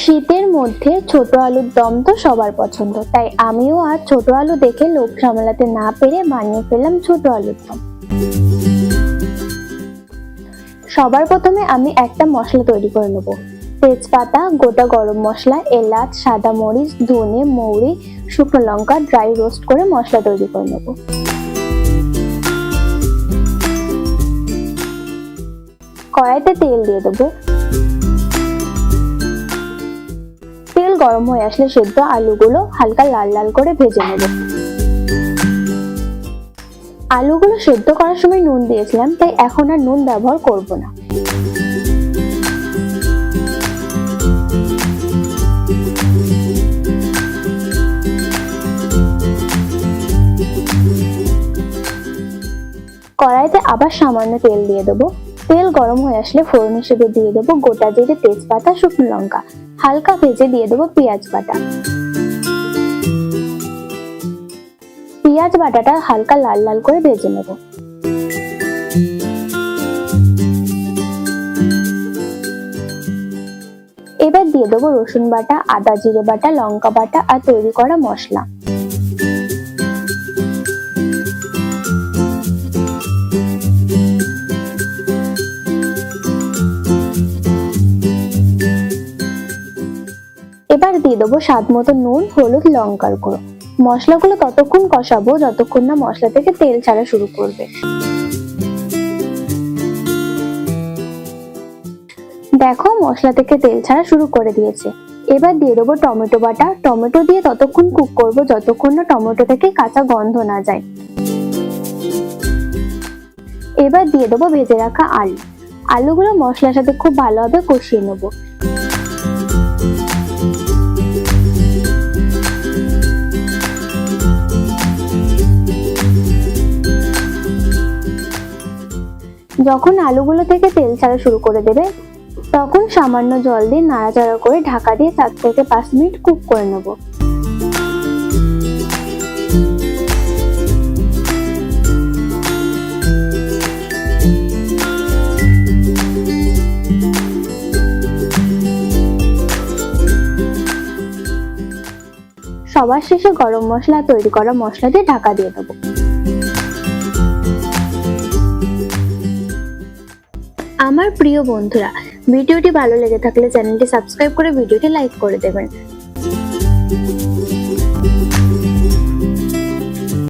শীতের মধ্যে ছোট আলুর দম তো সবার পছন্দ, তাই আমিও আজ ছোট আলু দেখে লোভ সামলাতে না পেরে বানিয়ে ফেললাম ছোট আলুর দম। সবার প্রথমে আমি একটা মশলা তৈরি করে নেব। তেজপাতা, গোটা গরম মশলা, এলাচ, সাদা মরিচ, ধনে, মৌরি, শুকনো লঙ্কা ড্রাই রোস্ট করে মশলা তৈরি করে নেব। কড়াইতে তেল দিয়ে দেবো। গরম হয়ে আসলে সেদ্ধ আলুগুলো হালকা লাল লাল করে ভেজে নেব। আলুগুলো সেদ্ধ করার সময় নুন দিয়েছিলাম, তাই এখন আর নুন ব্যবহার করব না। কড়াইতে আবার সামান্য তেল দিয়ে দেবো। তেল গরম হয়ে আসলে ফোড়ন হিসেবে দিয়ে দেবো গোটা জিরে তেজপাতা, শুকনো লঙ্কা। হালকা ভেজে দিয়ে দেবো পেঁয়াজ বাটা। পেঁয়াজ বাটাটা হালকা লাল লাল করে ভেজে নেব। এবার দিয়ে দেবো রসুন বাটা, আদা জিরে বাটা, লঙ্কা বাটা আর তৈরি করা মশলা। এবার দিয়ে দেবো স্বাদ মতো নুন, হলুদ, লঙ্কার গুঁড়ো। মশলাগুলো ততক্ষণ কষাবো যতক্ষণ না মশলা থেকে তেল ছাড়া শুরু করবে। দেখো মশলা থেকে তেল ছাড়া শুরু করে দিয়েছে। এবার দিয়ে দেবো টমেটো বাটা। টমেটো দিয়ে ততক্ষণ কুক করব যতক্ষণ না টমেটো থেকে কাঁচা গন্ধ না যায়। এবার দিয়ে দেবো ভেজে রাখা আলু। আলুগুলো মশলার সাথে খুব ভালোভাবে কষিয়ে নেব। যখন আলুগুলো থেকে তেল ছাড়া শুরু করে দেবে, তখন সামান্য জল দিয়ে নাড়াচাড়া করে ঢাকা দিয়ে চার থেকে পাঁচ মিনিট কুক করে নেব। সবার শেষে গরম মশলা তৈরি করা মশলা দিয়ে ঢাকা দিয়ে দেবো। আমার প্রিয় বন্ধুরা ভিডিওটি ভালো লেগে থাকলে চ্যানেলটি সাবস্ক্রাইব করে ভিডিওটি লাইক করে দেবেন।